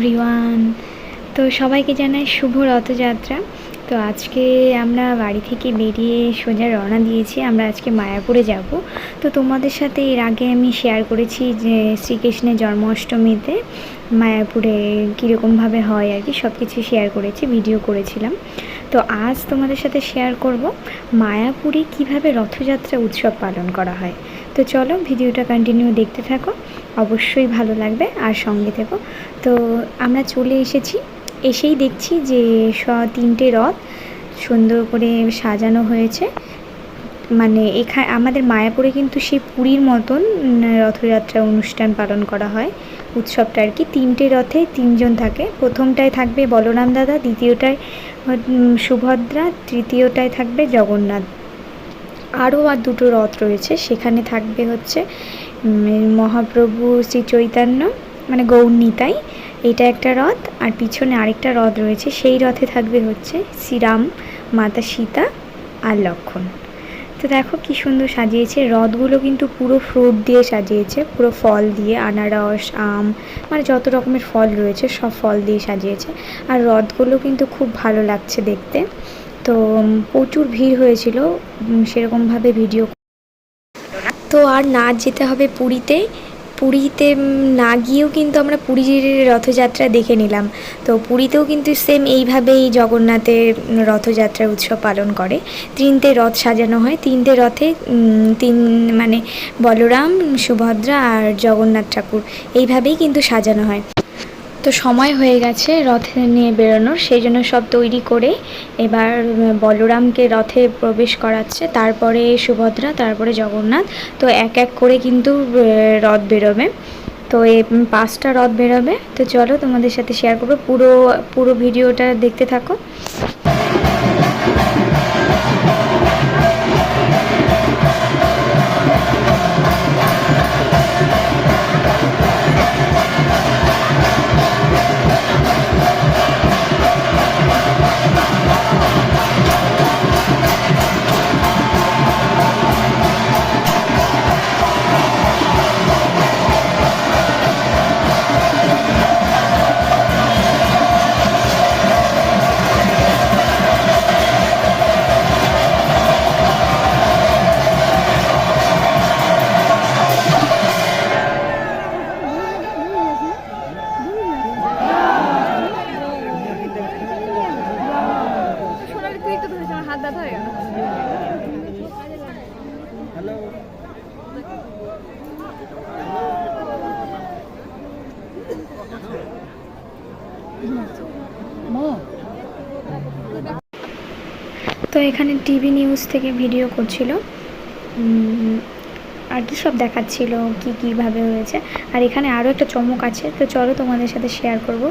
Everyone তো সবাইকে জানাই শুভ রথযাত্রা। তো আজকে আমরা বাড়ি থেকে বেরিয়ে সোজা রওনা দিয়েছি। আমরা আজকে মায়াপুরে যাব। তো তোমাদের সাথে এর আগে আমি শেয়ার করেছি যে শ্রীকৃষ্ণের জন্মাষ্টমীতে মায়াপুরে কীরকমভাবে হয় আর কি সব কিছু শেয়ার করেছি ভিডিও করেছিলাম। তো আজ তোমাদের সাথে শেয়ার করব মায়াপুরে কীভাবে রথযাত্রা উৎসব পালন করা হয়। তো চলো ভিডিওটা কন্টিনিউ দেখতে থাকো। অবশ্যই ভালো লাগবে আর সঙ্গে থেকো তো আমরা চলে এসেছি, এসেই দেখছি যে স, তিনটে রথ সুন্দর করে সাজানো হয়েছে। মানে এখানে আমাদের মায়াপুরে কিন্তু সেই পুরীর মতন রথযাত্রা অনুষ্ঠান পালন করা হয়। উৎসবটা আর কি, তিনটে রথে তিনজন থাকে। প্রথমটায় থাকবে বলরাম দাদা, দ্বিতীয়টায় সুভদ্রা, তৃতীয়টায় থাকবে জগন্নাথ। আরও আর দুটো রথ রয়েছে, সেখানে থাকবে হচ্ছে মহাপ্রভু শ্রী চৈতন্য মানে গৌরনীতাই এটা একটা রথ, আর পিছনে আরেকটা রথ রয়েছে, সেই রথে থাকবে হচ্ছে শ্রীরাম, মাতা সীতা আর লক্ষণ। তো দেখো কি সুন্দর সাজিয়েছে, রথগুলো কিন্তু পুরো ফ্রুট দিয়ে সাজিয়েছে, পুরো ফল দিয়ে, আনারস, আম মানে যত রকমের ফল রয়েছে সব ফল দিয়ে সাজিয়েছে, আর রথগুলো কিন্তু খুব ভালো লাগছে দেখতে। তো প্রচুর ভিড় হয়েছিল সেরকমভাবে ভিডিও তো আর না যেতে হবে পুরীতে। পুরীতে না গিয়েও কিন্তু আমরা পুরীর রথযাত্রা দেখে নিলাম। তো পুরীতেও কিন্তু সেম এইভাবেই জগন্নাথের রথযাত্রা উৎসব পালন করে। তিনটে রথ সাজানো হয়। তিনটে রথে তিন মানে বলরাম, সুভদ্রা আর জগন্নাথ ঠাকুর। এইভাবেই কিন্তু সাজানো হয়। তো সময় হয়ে গেছে রথ নিয়ে বেরোনোর, সেই জন্য সব তৈরি করে এবার বলরামকে রথে প্রবেশ করাচ্ছে, তারপরে সুভদ্রা, তারপরে জগন্নাথ, তো এক এক করে কিন্তু রথ বেরোবে। তো এই পাঁচটা রথ বেরোবে। তো চলো তোমাদের সাথে শেয়ার করব। পুরো পুরো ভিডিওটা দেখতে থাকো। এখানে টিভি নিউজ থেকে ভিডিও করছিল। আর কি সব দেখাচ্ছিল, কি কীভাবে হয়েছে। আর এখানে আরও একটা চমক আছে, তো চলো তোমাদের সাথে শেয়ার করব।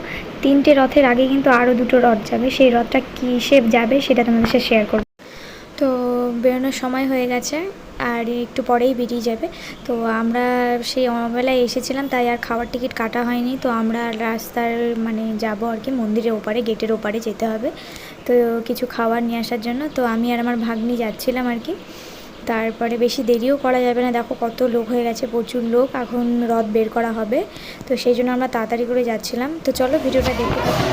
তিনটে রথের আগে কিন্তু আরও দুটো রথ যাবে। সেই রথটা কী কিসে যাবে সেটা তোমাদের সাথে শেয়ার করব। তো বেরোনোর সময় হয়ে গেছে, আর একটু পরেই বেরিয়ে যাবে। তো আমরা সেই অবেলায় এসেছিলাম, তাই আর খাওয়ার টিকিট কাটা হয়নি। তো আমরা রাস্তার মানে যাব আর কি, মন্দিরের ওপারে, গেটের ওপারে যেতে হবে। তো কিছু খাবার নিয়ে আসার জন্য, তো আমি আর আমার ভাগ্নি যাচ্ছিলাম আর কি। তারপরে বেশি দেরিও করা যাবে না, দেখো কত লোক হয়ে গেছে, প্রচুর লোক, এখন রথ বের করা হবে। তো সেই জন্য আমরা তাড়াতাড়ি করে যাচ্ছিলাম। তো চলো ভিডিওটা দেখতে থাকো।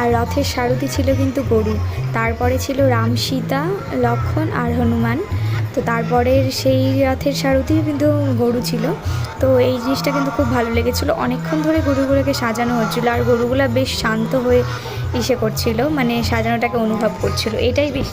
আর রথের সারথি ছিল কিন্তু গরু। তারপরে ছিল রাম, সীতা, লক্ষণ আর হনুমান। তো তারপরের সেই রথের সারথিও কিন্তু গরু ছিল। তো এই জিনিসটা কিন্তু খুব ভালো লেগেছিলো। অনেকক্ষণ ধরে গরুগুলোকে সাজানো হচ্ছিল আর গরুগুলো বেশ শান্ত হয়ে ইসে করছিল মানে সাজানোটাকে অনুভব করছিল। এটাই বেশ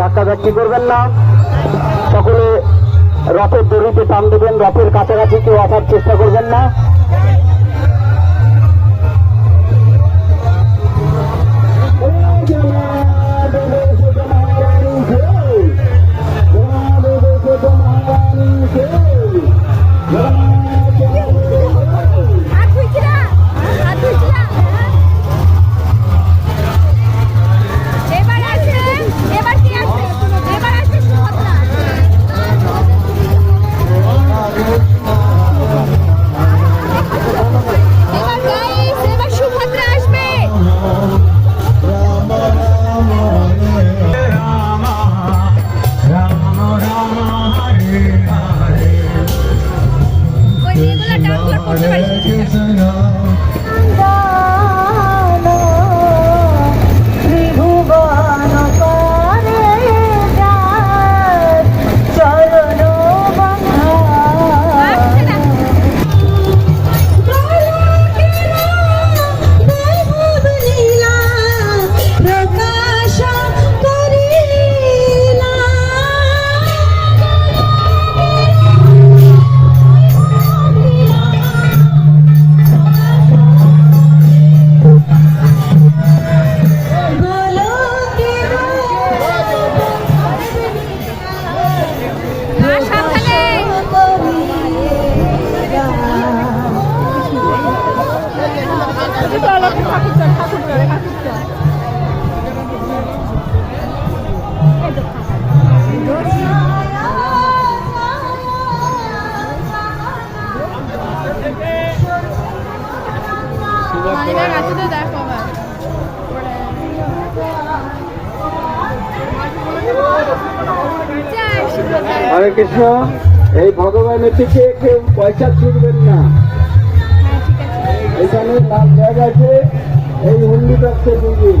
ধাক্কাধাক্কি করবেন না। সকলে রথের দড়িতে টান দেবেন, রথের কাছাকাছি কেউ আসার চেষ্টা করবেন না। মাইনার কাছে তো দেখো আবার হরে কৃষ্ণ এই ভগবানের থেকে কেউ পয়সা ছুটবেন না। এখানে তার জায়গা আছে এই হুন্ডি দিন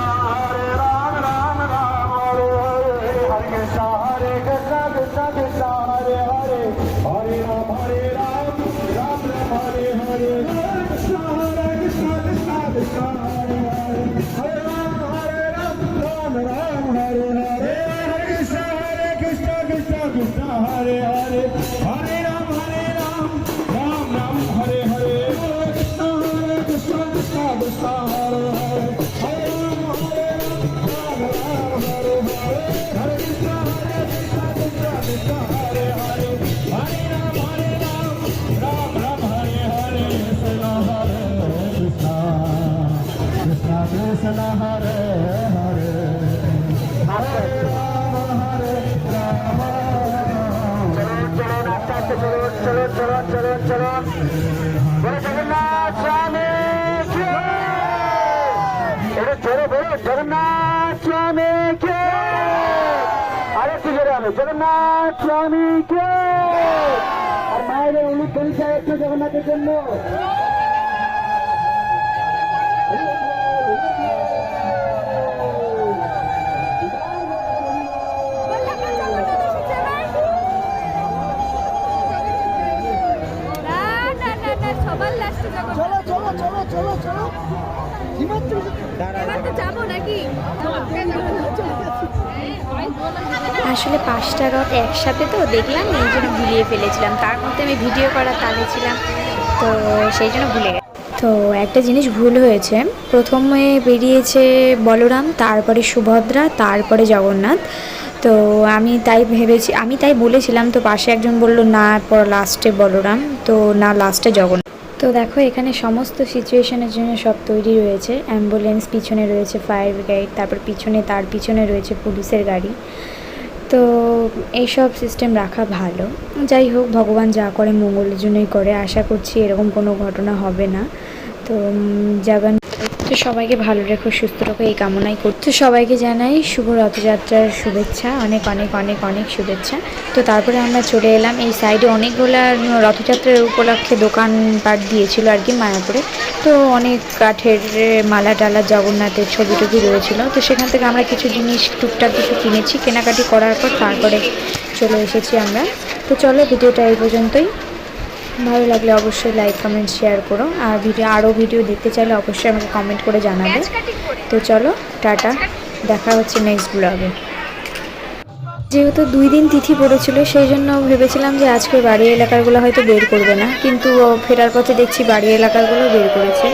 জগন্নাথ স্বামী কে আরে কি জোরে আমি জগন্নাথ স্বামী কে আর মায়ের উনি পরিচয় একটু জগন্নাথের জন্য চলো চলো। চলো আসলে পাঁচটা রথ একসাথে তো দেখলাম এই জন্য ভুলিয়ে ফেলেছিলাম। তার মধ্যে আমি ভিডিও করার তালে ছিলাম তো সেই জন্য ভুলে গেছি। তো একটা জিনিস ভুল হয়েছে। প্রথমে বেরিয়েছে বলরাম তারপরে সুভদ্রা তারপরে জগন্নাথ। তো আমি তাই ভেবেছি আমি তাই বলেছিলাম তো পাশে একজন বলল না পর লাস্টে বলরাম। তো না লাস্টে জগন্নাথ। তো দেখো, এখানে সমস্ত সিচুয়েশনের জন্য সব তৈরি রয়েছে। অ্যাম্বুলেন্স পিছনে রয়েছে ফায়ার ব্রিগেড তারপর পিছনে, তার পিছনে রয়েছে পুলিশের গাড়ি। তো এইসব সিস্টেম রাখা ভালো। যাই হোক, ভগবান যা করে মঙ্গলের জন্যই করে। আশা করছি এরকম কোনো ঘটনা হবে না। তো জাগান তো সবাইকে ভালো রেখো, সুস্থ রেখো, এই কামনাই করতে সবাইকে জানাই শুভ রথযাত্রার শুভেচ্ছা, অনেক অনেক অনেক অনেক শুভেচ্ছা। তো তারপরে আমরা চলে এলাম, এই সাইডে অনেকগুলো রথযাত্রার উপলক্ষে দোকান পাট দিয়েছিল আর কি মায়াপুরে। তো অনেক কাঠের মালা টালা, জগন্নাথের ছবি টবি রয়েছিল। তো সেখান থেকে আমরা কিছু জিনিস, টুকটাক কিছু কিনেছি। কেনাকাটি করার পর তারপরে চলে এসেছি আমরা। তো চলো, ভিডিওটা এই পর্যন্তই। ভালো লাগলে অবশ্যই লাইক কমেন্ট শেয়ার করো। আর ভিডিও আরও ভিডিও দেখতে চাইলে অবশ্যই আমাকে কমেন্ট করে জানাবে। তো চলো টাটা। দেখা হচ্ছে নেক্সট ব্লগে যেহেতু দুই দিন তিথি পড়েছিল সেই জন্য ভেবেছিলাম যে আজকে বাড়ি এলাকারগুলো হয়তো বের করবে না। কিন্তু ফেরার পথে দেখছি বাড়ি এলাকারগুলো বের করেছে।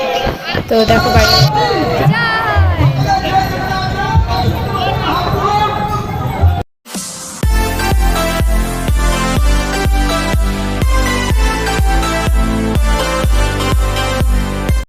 তো দেখো বাড়ি